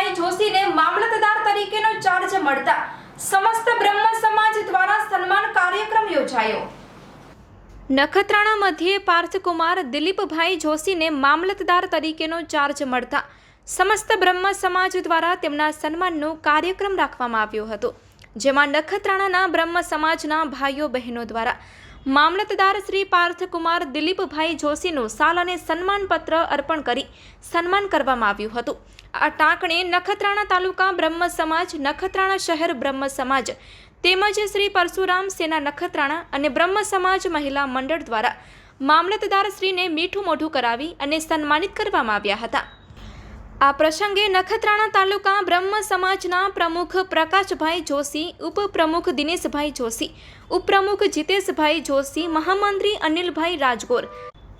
કનુભાઈ જોશીને મામલતદાર તરીકેનો ચાર્જ મળતા સમસ્ત બ્રહ્મ સમાજ દ્વારા સન્માન કાર્યક્રમ યોજાયો. નખત્રાણા મધ્યે પાર્થકુમાર દિલીપભાઈ જોશીને મામલતદાર તરીકેનો ચાર્જ મળતા સમસ્ત બ્રહ્મ સમાજ દ્વારા તેમના સન્માનનો કાર્યક્રમ રાખવામાં આવ્યો હતો, જેમાં નખત્રાણાના બ્રહ્મ સમાજના ભાઈઓ બહેનો દ્વારા મામલતદાર શ્રી પાર્થકુમાર દિલીપભાઈ જોશીનું સાલ અને સન્માનપત્ર અર્પણ કરી સન્માન કરવામાં આવ્યું હતું. આ ટાંકણે નખત્રાણા તાલુકા બ્રહ્મ સમાજ, નખત્રાણા શહેર બ્રહ્મ સમાજ તેમજ શ્રી પરશુરામ સેના નખત્રાણા અને બ્રહ્મ સમાજ મહિલા મંડળ દ્વારા મામલતદાર શ્રીને મીઠું મોઢું કરાવી અને સન્માનિત કરવામાં આવ્યા હતા. આ પ્રસંગે નખત્રાણા તાલુકા બ્રહ્મ સમાજના પ્રમુખ પ્રકાશભાઈ જોશી, ઉપપ્રમુખ દિનેશભાઈ જોશી, ઉપપ્રમુખ જીતેશભાઈ જોશી, મહામંત્રી અનિલભાઈ રાજગોર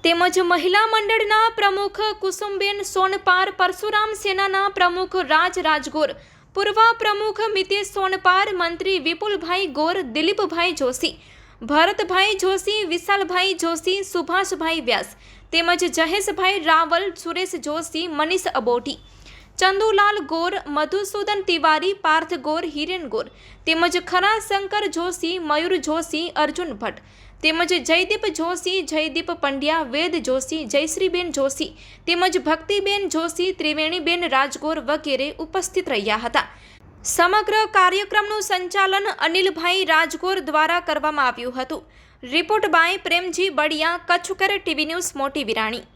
તેમજ મહિલા મંડળના પ્રમુખ કુસુમબેન સોનપાર, પરશુરામ સેનાના પ્રમુખ રાજ રાજગોર, પૂર્વ પ્રમુખ મિતેશ સોનપાર, મંત્રી વિપુલભાઈ ગોર, દિલીપભાઈ જોશી, ભરતભાઈ જોશી, વિશાલભાઈ જોશી, સુભાષભાઈ વ્યાસ તેમજ જહેશભાઈ રાવલ, સુરેશ જોશી, મનીષ અબોટી. ચંદુલાલ ગોર, મધુસૂદન તિવારી, પાર્થ ગોર, હિરેન ગોર તેમજ ખરા શંકર જોશી, મયુર જોશી, અર્જુન ભટ્ટ તેમજ જયદીપ જોશી, જયદીપ પંડ્યા, વેદ જોશી, જયશ્રીબેન જોશી તેમજ ભક્તિબેન જોશી, ત્રિવેણીબેન રાજગોર વગેરે ઉપસ્થિત રહ્યા હતા. સમગ્ર કાર્યક્રમનું સંચાલન અનિલભાઈ રાજગોર દ્વારા કરવામાં આવ્યું હતું. Report by Premji Badiya, Kachchhkar TV news, Moti Virani.